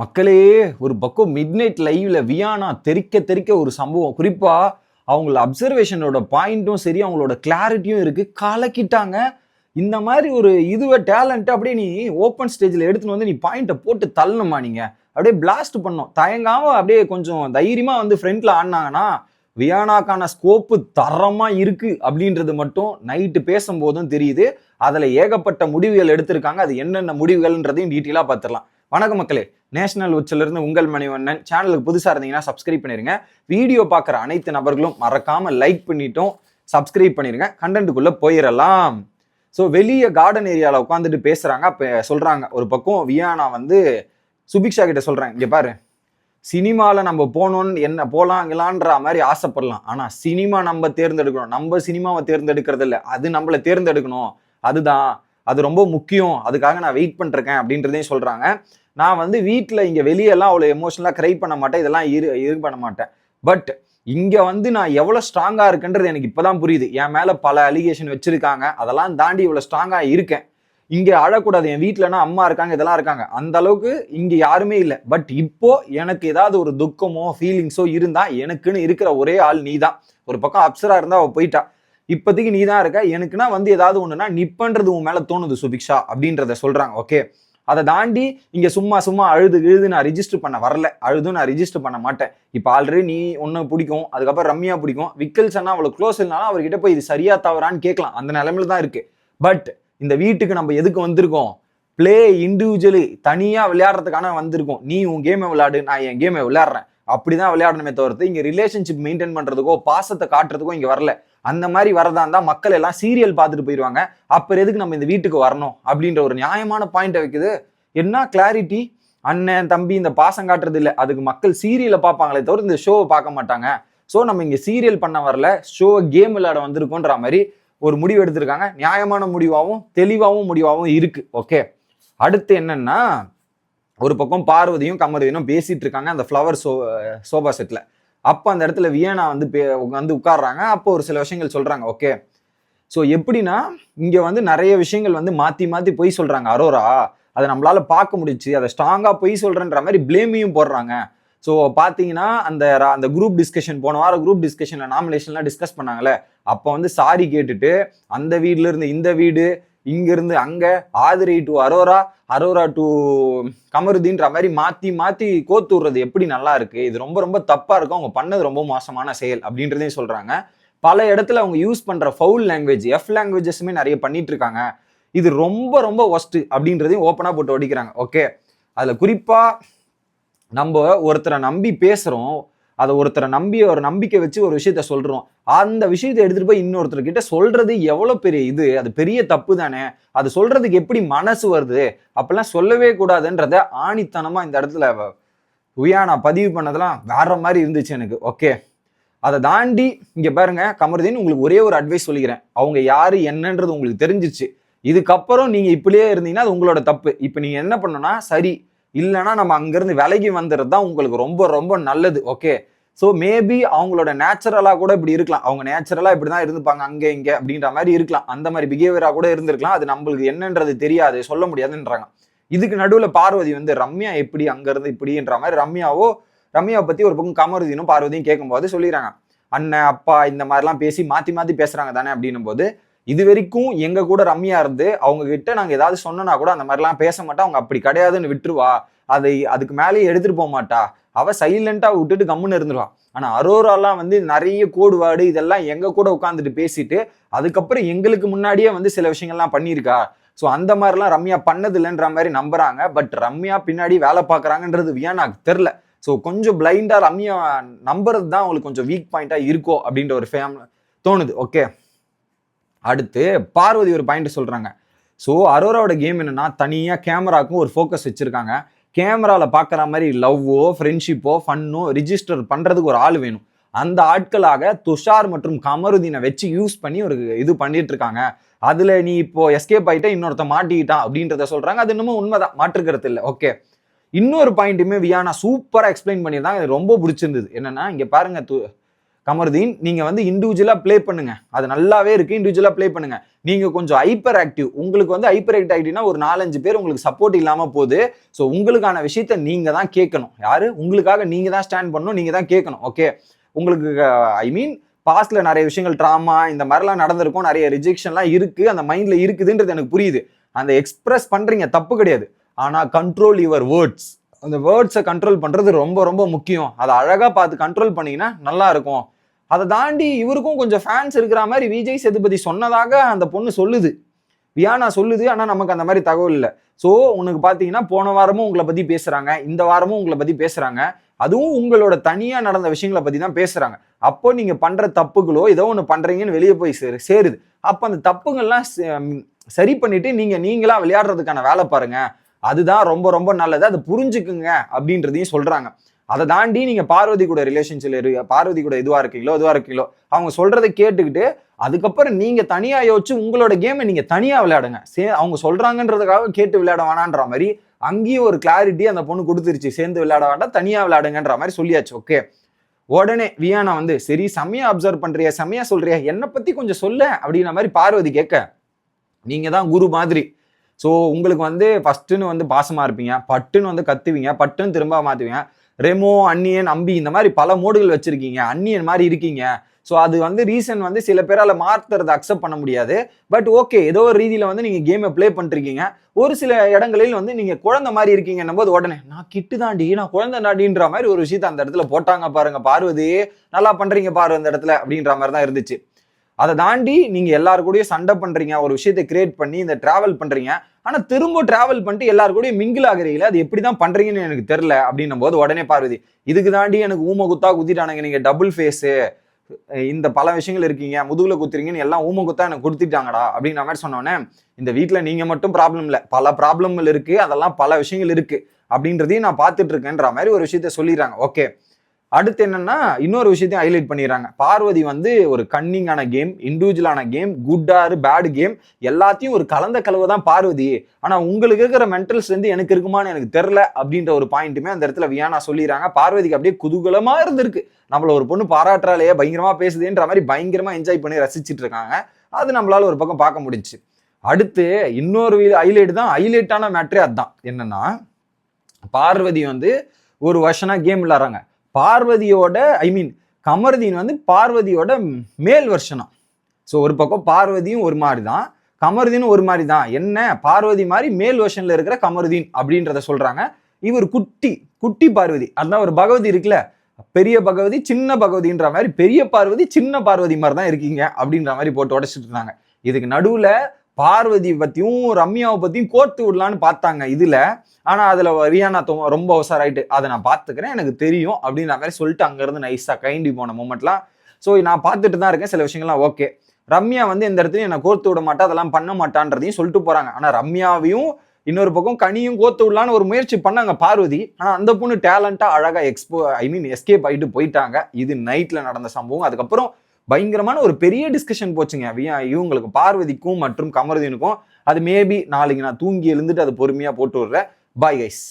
மக்களே ஒரு பக்கம் மிட் நைட் லைவ்ல வியானா தெறிக்க தெறிக்க ஒரு சம்பவம். குறிப்பா அவங்கள அப்சர்வேஷனோட பாயிண்ட்டும் சரி அவங்களோட கிளாரிட்டியும் இருக்கு. கலக்கிட்டாங்க. இந்த மாதிரி ஒரு இதுவை டேலண்ட் அப்படியே நீ ஓப்பன் ஸ்டேஜில் எடுத்துன்னு வந்து நீ பாயிண்ட்டை போட்டு தள்ளணுமா நீங்க? அப்படியே பிளாஸ்ட் பண்ணோம். தயங்காம அப்படியே கொஞ்சம் தைரியமா வந்து ஃப்ரண்ட்ல ஆடினாங்கன்னா வியானாக்கான ஸ்கோப்பு தரமா இருக்கு அப்படின்றது மட்டும் நைட்டு பேசும்போதும் தெரியுது. அதில் ஏகப்பட்ட முடிவுகள் எடுத்திருக்காங்க. அது என்னென்ன முடிவுகள்ன்றதையும் டீட்டெயிலாக பார்த்துடலாம். வணக்கம் மக்களே. நேஷனல் உச்சிலிருந்து உங்கள் மணிவண்ணன். சேனலுக்கு புதுசாக இருந்தீங்கன்னா சப்ஸ்கிரைப் பண்ணிருங்க. வீடியோ பார்க்குற அனைத்து நபர்களும் மறக்காமல் லைக் பண்ணிட்டும் சப்ஸ்கிரைப் பண்ணிருங்க. கண்டென்ட்டுக்குள்ளே போயிடலாம் ஸோ வெளியே கார்டன் ஏரியாவில் உட்காந்துட்டு பேசுகிறாங்க அப்போ சொல்கிறாங்க ஒரு பக்கம் வியானா வந்து சுபிக்ஷா கிட்ட சொல்கிறேன் இங்கே பாரு. சினிமாவில் நம்ம போகணும்னு என்ன போகலாங்களான்ற மாதிரி ஆசைப்படலாம். ஆனால் சினிமா நம்ம தேர்ந்தெடுக்கணும். நம்ம சினிமாவை தேர்ந்தெடுக்கிறது இல்லை அது நம்மளை தேர்ந்தெடுக்கணும். அதுதான் அது ரொம்ப முக்கியம். அதுக்காக நான் வெயிட் பண்ணிருக்கேன் அப்படின்றதையும் சொல்கிறாங்க நான் வந்து வீட்டில் இங்கே வெளியெல்லாம் அவ்வளோ எமோஷனலாக க்ரை பண்ண மாட்டேன். இதெல்லாம் இரு இது பண்ண மாட்டேன். பட் இங்கே வந்து நான் எவ்வளோ ஸ்ட்ராங்காக இருக்குன்றது எனக்கு இப்போ தான் புரியுது. என் மேலே பல அலிகேஷன் வச்சுருக்காங்க. அதெல்லாம் தாண்டி இவ்வளோ ஸ்ட்ராங்காக இருக்கேன். இங்கே அழக்கூடாது என் வீட்டிலனா அம்மா இருக்காங்க இதெல்லாம் இருக்காங்க. அந்த அளவுக்கு இங்கே யாருமே இல்லை. பட் இப்போ எனக்கு ஏதாவது ஒரு துக்கமோ ஃபீலிங்ஸோ இருந்தால் எனக்குன்னு இருக்கிற ஒரே ஆள் நீ தான் ஒரு பக்கம் அப்சரா இருந்தால் அவள் போயிட்டா. இப்போதைக்கு நீ தான் இருக்க. எனக்குன்னா வந்து ஏதாவது ஒன்றுனா நிப்பன்றது உன் மேலே தோணுது சுபிக்ஷா அப்படின்றத சொல்கிறாங்க ஓகே அதை தாண்டி இங்கே சும்மா சும்மா அழுது எழுது நான் ரிஜிஸ்டர் பண்ண வரல. அழுதும் நான் ரிஜிஸ்டர் பண்ண மாட்டேன். இப்போ ஆல்ரெடி நீ ஒன்று பிடிக்கும். அதுக்கப்புறம் ரம்யா பிடிக்கும். விக்கல்சன்னா அவ்வளோ க்ளோஸ் இல்லைனாலும் அவர்கிட்ட போய் இது சரியா தவறான்னு கேட்கலாம். அந்த நிலமையில தான் இருக்கு. பட் இந்த வீட்டுக்கு நம்ம எதுக்கு வந்திருக்கோம்? ப்ளே இண்டிவிஜுவலி தனியாக விளையாடுறதுக்கான வந்திருக்கோம். நீ உன் கேமை விளையாடு நான் என் கேமை விளையாடுறேன். அப்படிதான் விளையாடணுமே தவிர்த்து இங்க ரிலேஷன்ஷிப் மெயின்டைன் பண்றதுக்கோ பாசத்தை காட்டுறதுக்கோ இங்க வரல. அந்த மாதிரி வரதா இருந்தா மக்கள் எல்லாம் சீரியல் பார்த்துட்டு போயிடுவாங்க அப்புறம் எதுக்கு நம்ம இந்த வீட்டுக்கு வரணும்? அப்படின்ற ஒரு நியாயமான பாயிண்ட்டை வைக்குது. என்ன கிளாரிட்டி அண்ணன் தம்பி இந்த பாசம் காட்டுறது இல்லை. அதுக்கு மக்கள் சீரியலை பார்ப்பாங்களே தவிர இந்த ஷோவை பார்க்க மாட்டாங்க. ஸோ நம்ம இங்கே சீரியல் பண்ண வரல. ஷோவை கேம் விளையாட வந்திருக்கோன்ற மாதிரி ஒரு முடிவு எடுத்திருக்காங்க. நியாயமான முடிவாகவும் தெளிவாகவும் முடிவாகவும் இருக்கு. ஓகே அடுத்து என்னன்னா ஒரு பக்கம் பார்வதியும் கமர்வீனும் பேசிட்டு இருக்காங்க அந்த ஃப்ளவர் சோ சோபா செட்ல அப்போ அந்த இடத்துல வியனா வந்து பே வந்து உட்காடுறாங்க அப்போ ஒரு சில விஷயங்கள் சொல்றாங்க. ஓகே ஸோ எப்படின்னா இங்கே வந்து நிறைய விஷயங்கள் வந்து மாத்தி மாத்தி பொய் சொல்றாங்க. அரோரா அதை நம்மளால பார்க்க முடிஞ்சுச்சு. அதை ஸ்ட்ராங்கா பொய் சொல்றேன்ற மாதிரி பிளேமையும் போடுறாங்க. ஸோ பார்த்தீங்கன்னா அந்த அந்த குரூப் டிஸ்கஷன் போன வாரம் குரூப் டிஸ்கஷன்ல நாமினேஷன்லாம் டிஸ்கஸ் பண்ணாங்களே அப்போ வந்து சாரி கேட்டுட்டு அந்த வீட்ல இருந்து இந்த வீடு இங்கேருந்து அங்கே ஆதிரி Aathirai to Aurora Aurora to கமருதின்ற மாதிரி மாற்றி மாற்றி கோத்துடுறது எப்படி நல்லா இருக்கு? இது ரொம்ப ரொம்ப தப்பாக இருக்கும். அவங்க பண்ணது ரொம்ப மோசமான செயல் அப்படின்றதையும் சொல்கிறாங்க பல இடத்துல அவங்க யூஸ் பண்ணுற ஃபவுல் லாங்குவேஜ் எஃப் லாங்குவேஜஸுமே நிறைய பண்ணிட்டு இருக்காங்க. இது ரொம்ப ரொம்ப ஒஸ்ட்டு அப்படின்றதையும் ஓப்பனாக போட்டு ஒடிக்கிறாங்க. ஓகே அதில் குறிப்பாக நம்ம ஒருத்தரை நம்பி பேசுகிறோம் அதை ஒருத்தரை நம்பி ஒரு நம்பிக்கை வச்சு ஒரு விஷயத்த சொல்றோம். அந்த விஷயத்தை எடுத்துட்டு போய் இன்னொருத்தர்கிட்ட சொல்கிறது சொல்றது எவ்வளவு பெரிய இது? அது பெரிய தப்பு தானே? அது சொல்றதுக்கு எப்படி மனசு வருது? அப்பெல்லாம் சொல்லவே கூடாதுன்றத ஆணித்தனமா இந்த இடத்துல உயா உயானா பதிவு பண்ணதெல்லாம் வேற மாதிரி இருந்துச்சு எனக்கு. ஓகே. அதை தாண்டி இங்க பாருங்க கமருதீன் உங்களுக்கு ஒரே ஒரு அட்வைஸ் சொல்லிக்கிறேன். அவங்க யாரு என்னன்றது உங்களுக்கு தெரிஞ்சிச்சு இதுக்கப்புறம் நீங்க இப்படியே இருந்தீங்கன்னா அது உங்களோட தப்பு. இப்போ நீங்க என்ன பண்ணணும்னா சரி இல்லைன்னா நம்ம அங்கேருந்து விலகி வந்துடுறது தான் உங்களுக்கு ரொம்ப ரொம்ப நல்லது ஓகே ஸோ மேபி அவங்களோட நேச்சுரலாக கூட இப்படி இருக்கலாம். அவங்க நேச்சுரலாக இப்படி தான் இருந்துப்பாங்க அங்கே இங்கே அப்படின்ற மாதிரி இருக்கலாம். அந்த மாதிரி பிஹேவியராக கூட இருந்திருக்கலாம். அது நம்மளுக்கு என்னன்றது தெரியாது சொல்ல முடியாதுன்றாங்க. இதுக்கு நடுவில் பார்வதி வந்து ரம்யா எப்படி அங்கேருந்து இப்படின்ற மாதிரி ரம்யாவோ ரம்யாவை பற்றி ஒரு பக்கம் கமருதீனும் பார்வதியும் கேட்கும்போது சொல்லிடுறாங்க. அண்ணன் அப்பா இந்த மாதிரிலாம் பேசி மாற்றி மாற்றி பேசுகிறாங்க தானே அப்படின்னும் போது இது வரைக்கும் எங்க கூட ரம்யா இருந்து அவங்க கிட்ட நாங்க ஏதாவது சொன்னோன்னா கூட அந்த மாதிரிலாம் பேச மாட்டா. அவங்க அப்படி கிடையாதுன்னு விட்டுருவா. அதை அதுக்கு மேலேயே எடுத்துட்டு போக மாட்டா. அவ சைலண்டா விட்டுட்டு கம்முன்னு இருந்துருவா. ஆனா அரோராலாம் வந்து நிறைய கோடு வாடு இதெல்லாம் எங்க கூட உட்காந்துட்டு பேசிட்டு அதுக்கப்புறம் எங்களுக்கு முன்னாடியே வந்து சில விஷயங்கள்லாம் பண்ணியிருக்கா. ஸோ அந்த மாதிரிலாம் ரம்யா பண்ணது இல்லைன்ற மாதிரி நம்புறாங்க. பட் ரம்யா பின்னாடி வேலை பார்க்குறாங்கன்றது வியானாக்கு தெரில ஸோ கொஞ்சம் பிளைண்டாக ரம்யா நம்புறது தான் அவங்களுக்கு கொஞ்சம் வீக் பாயிண்ட்டாக இருக்கோ அப்படின்ற ஒரு ஃபேம் தோணுது. ஓகே அடுத்து பார்வதி ஒரு பாயிண்ட் சொல்கிறாங்க ஸோ அரோராவோட கேம் என்னென்னா தனியாக கேமராக்கும் ஒரு ஃபோக்கஸ் வச்சுருக்காங்க. கேமராவில் பார்க்குற மாதிரி லவ்வோ ஃப்ரெண்ட்ஷிப்போ ஃபன்னோ ரிஜிஸ்டர் பண்ணுறதுக்கு ஒரு ஆள் வேணும். அந்த ஆட்களாக துஷார் மற்றும் கமருதீனை வச்சு யூஸ் பண்ணி ஒரு இது பண்ணிட்டு இருக்காங்க. அதில் நீ இப்போ எஸ்கேப் ஆயிட்ட இன்னொருத்த மாட்டிக்கிட்டான் அப்படின்றத சொல்கிறாங்க அது இன்னமும் உண்மைதான். மாற்றுக்கிறது இல்லை. ஓகே இன்னொரு பாயிண்ட்டுமே வியானா சூப்பராக எக்ஸ்பிளைன் பண்ணியிருந்தாங்க. எனக்கு ரொம்ப பிடிச்சிருந்தது. என்னென்னா இங்கே பாருங்கள் து- கமருதீன் நீங்கள் வந்து இண்டிவிஜுவலாக ப்ளே பண்ணுங்க. அது நல்லாவே இருக்குது இண்டிவிஜுவலாக ப்ளே பண்ணுங்க. நீங்கள் கொஞ்சம் ஹைப்பர் ஆக்டிவ் உங்களுக்கு வந்து ஹைப்பர் ஆக்டிவிட்டினா ஒரு நாலஞ்சு பேர் உங்களுக்கு சப்போர்ட் இல்லாமல் போகுது. ஸோ உங்களுக்கான விஷயத்த நீங்கள் தான் கேட்கணும். யார்? உங்களுக்காக நீங்கள் தான் ஸ்டாண்ட் பண்ணணும் நீங்கள் தான் கேட்கணும். ஓகே உங்களுக்கு ஐ மீன் பாஸ்ட்ல நிறைய விஷயங்கள் ட்ராமா இந்த மாதிரிலாம் நடந்திருக்கும். நிறைய ரிஜெக்ஷன்லாம் இருக்குது அந்த மைண்டில் இருக்குதுன்றது எனக்கு புரியுது. அந்த எக்ஸ்பிரஸ் பண்ணுறீங்க தப்பு கிடையாது. ஆனால் கண்ட்ரோல் யுவர் வேர்ட்ஸ் அந்த வேர்ட்ஸை கண்ட்ரோல் பண்ணுறது ரொம்ப ரொம்ப முக்கியம். அதை அழகாக பார்த்து கண்ட்ரோல் பண்ணிங்கன்னா நல்லா இருக்கும். அதை தாண்டி இவருக்கும் கொஞ்சம் ஃபேன்ஸ் இருக்கிற மாதிரி விஜய் சேதுபதி சொன்னதாக அந்த பொண்ணு சொல்லுது. வியானா சொல்லுது ஆனால் நமக்கு அந்த மாதிரி தகவல் இல்லை. ஸோ உனக்கு பார்த்தீங்கன்னா போன வாரமும் உங்களை பற்றி பேசுகிறாங்க இந்த வாரமும் உங்களை பற்றி பேசுகிறாங்க அதுவும் உங்களோட தனியாக நடந்த விஷயங்களை பற்றி தான் பேசுகிறாங்க அப்போ நீங்கள் பண்ணுற தப்புகளோ ஏதோ ஒன்று பண்ணுறீங்கன்னு வெளியே போய் சேரு சேருது. அப்போ அந்த தப்புங்கள்லாம் சரி பண்ணிவிட்டு நீங்கள் நீங்களாக விளையாடுறதுக்கான வேலை பாருங்கள் அதுதான் ரொம்ப ரொம்ப நல்லது. அதை புரிஞ்சுக்குங்க அப்படின்றதையும் சொல்கிறாங்க அதை தாண்டி நீங்க பார்வதி கூட ரிலேஷன்ஷிப்ல இரு பார்வதி கூட இதுவா இருக்கீங்களோ இதுவா இருக்கீங்களோ அவங்க சொல்றதை கேட்டுக்கிட்டு அதுக்கப்புறம் நீங்க தனியா யோசிச்சு உங்களோட கேமை நீங்க தனியா விளையாடுங்க. சே அவங்க சொல்றாங்கன்றதுக்காக கேட்டு விளையாட வேணான்ற மாதிரி அங்கேயும் ஒரு கிளாரிட்டி அந்த பொண்ணு கொடுத்துருச்சு. சேர்ந்து விளையாட வேண்டாம் தனியா விளையாடுங்கன்ற மாதிரி சொல்லியாச்சு ஓகே உடனே வியானா வந்து சரி செம்மையா அப்சர்வ் பண்றியா செம்மையா சொல்றியா? என்னை பத்தி கொஞ்சம் சொல்ல அப்படின்ற மாதிரி பார்வதி கேட்க நீங்க தான் குரு மாதிரி. ஸோ உங்களுக்கு வந்து ஃபர்ஸ்ட்டுன்னு வந்து பாசமாக இருப்பீங்க பட்டுன்னு வந்து கத்துவீங்க பட்டுன்னு திரும்ப மாற்றுவீங்க ரெமோ அன்னியன் அம்பி இந்த மாதிரி பல மோடுகள் வச்சிருக்கீங்க. அன்னியன் மாதிரி இருக்கீங்க. ஸோ அது வந்து ரீசன் வந்து சில பேரால் மாற்றுறதை அக்செப்ட் பண்ண முடியாது. பட் ஓகே ஏதோ ஒரு ரீதியில் வந்து நீங்கள் கேமை ப்ளே பண்ணிருக்கீங்க. ஒரு சில இடங்களில் வந்து நீங்கள் குழந்தை மாதிரி இருக்கீங்கன்னும் போது உடனே நான் கிட்டு தாண்டி நான் குழந்தை தாண்டின்ற மாதிரி ஒரு விஷயத்த அந்த இடத்துல போட்டாங்க பாருங்க பார்வதி. நல்லா பண்ணுறீங்க பாரு அந்த இடத்துல அப்படின்ற மாதிரி தான் இருந்துச்சு. அதை தாண்டி நீங்க எல்லாரு கூடயும் சண்டை பண்றீங்க ஒரு விஷயத்தை கிரியேட் பண்ணி இந்த டிராவல் பண்றீங்க. ஆனா திரும்ப டிராவல் பண்ணிட்டு எல்லாரு கூடயும் மிங்கிள் ஆகுறீங்கள அது எப்படி தான் பண்றீங்கன்னு எனக்கு தெரியல அப்படின்னும் போது உடனே பார்வதி இதுக்கு தாண்டி எனக்கு ஊம குத்தா குத்திட்டானுங்க நீங்க டபுள் ஃபேஸு இந்த பல விஷயங்கள் இருக்கீங்க முதுகுல குத்துறீங்கன்னு எல்லாம் ஊம குத்தா எனக்கு கொடுத்துட்டாங்கடா அப்படின்னு மாதிரி சொன்னோன்னே இந்த வீட்டில் நீங்க மட்டும் ப்ராப்ளம் இல்லை பல ப்ராப்ளம்கள் இருக்கு அதெல்லாம் பல விஷயங்கள் இருக்கு அப்படின்றதையும் நான் பார்த்துட்டு இருக்கேன்ற மாதிரி ஒரு விஷயத்த சொல்லிடுறாங்க. ஓகே அடுத்து என்னன்னா இன்னொரு விஷயத்தையும் ஹைலைட் பண்ணிடுறாங்க. பார்வதி வந்து ஒரு கன்னிங்கான கேம் இண்டிவிஜுவலான கேம் குட்டாரு பேடு கேம் எல்லாத்தையும் ஒரு கலந்த கலவை தான் பார்வதி ஆனால் உங்களுக்கு இருக்கிற மென்டல் ஸ்ட்ரென்த் எனக்கு இருக்குமான்னு எனக்கு தெரில அப்படின்ற ஒரு பாயிண்ட்டுமே அந்த இடத்துல வியானா சொல்லிடுறாங்க. பார்வதிக்கு அப்படியே குதூகலமாக இருந்திருக்கு. நம்மள ஒரு பொண்ணு பாராட்டுறாலேயே பயங்கரமாக பேசுதுன்ற மாதிரி பயங்கரமாக என்ஜாய் பண்ணி ரசிச்சிட்டு இருக்காங்க. அது நம்மளால ஒரு பக்கம் பார்க்க முடிஞ்சுச்சு. அடுத்து இன்னொரு ஹைலைட் தான் ஹைலைட்டான மேட்ரே அதுதான். என்னன்னா பார்வதி வந்து ஒரு வருஷனா கேம் விளாட்றாங்க பார்வதியோட ஐ மீன் கமர்தீன் வந்து பார்வதியோட மேல் வருஷனா. ஸோ ஒரு பக்கம் பார்வதியும் ஒரு மாதிரி தான் கமருதீனும் ஒரு மாதிரி தான் என்ன? பார்வதி மாதிரி மேல் வருஷனில் இருக்கிற கமருதீன் அப்படின்றத சொல்கிறாங்க இவர் குட்டி குட்டி பார்வதி. அதான் ஒரு பகவதி இருக்குல்ல. பெரிய பகவதி சின்ன பகவதின்ற மாதிரி பெரிய பார்வதி சின்ன பார்வதி மாதிரி தான் இருக்கீங்க அப்படின்ற மாதிரி போட்டு உடச்சிட்டு இருந்தாங்க. இதுக்கு நடுவில் பார்வதி பத்தியும் ரம்யாவை பத்தியும் கோர்த்து விடலான்னு பார்த்தாங்க இதுல. ஆனா அதுல ரியானா தொ- ரொம்ப அவசராயிட்டு அதை நான் பார்த்துக்கிறேன் எனக்கு தெரியும் அப்படின்ற மாதிரி சொல்லிட்டு அங்கேருந்து நைஸா கைண்டி போன மூமெண்ட்லாம் ஸோ நான் பார்த்துட்டு தான் இருக்கேன் சில விஷயங்கள்லாம் ஓகே ரம்யா வந்து இந்த இடத்துல என்னை கோர்த்து விட மாட்டா அதெல்லாம் பண்ண மாட்டான்றதையும் சொல்லிட்டு போறாங்க. ஆனா ரம்யாவையும் இன்னொரு பக்கம் கனியும் கோர்த்து விடலான்னு ஒரு முயற்சி பண்ணாங்க பார்வதி. ஆனா அந்த பொண்ணு டேலண்டா அழகா எக்ஸ்போ ஐ மீன் எஸ்கேப் ஆயிட்டு போயிட்டாங்க. இது நைட்ல நடந்த சம்பவம். அதுக்கப்புறம் பயங்கரமான ஒரு பெரிய டிஸ்கஷன் போச்சுங்க. இவங்களுக்கு பார்வதிக்கும் மற்றும் கமருதீனுக்கும். அது மேபி நாளைக்கு நான் தூங்கி எழுந்துட்டு அது பொறுமையா போட்டு விடுறேன். Bye guys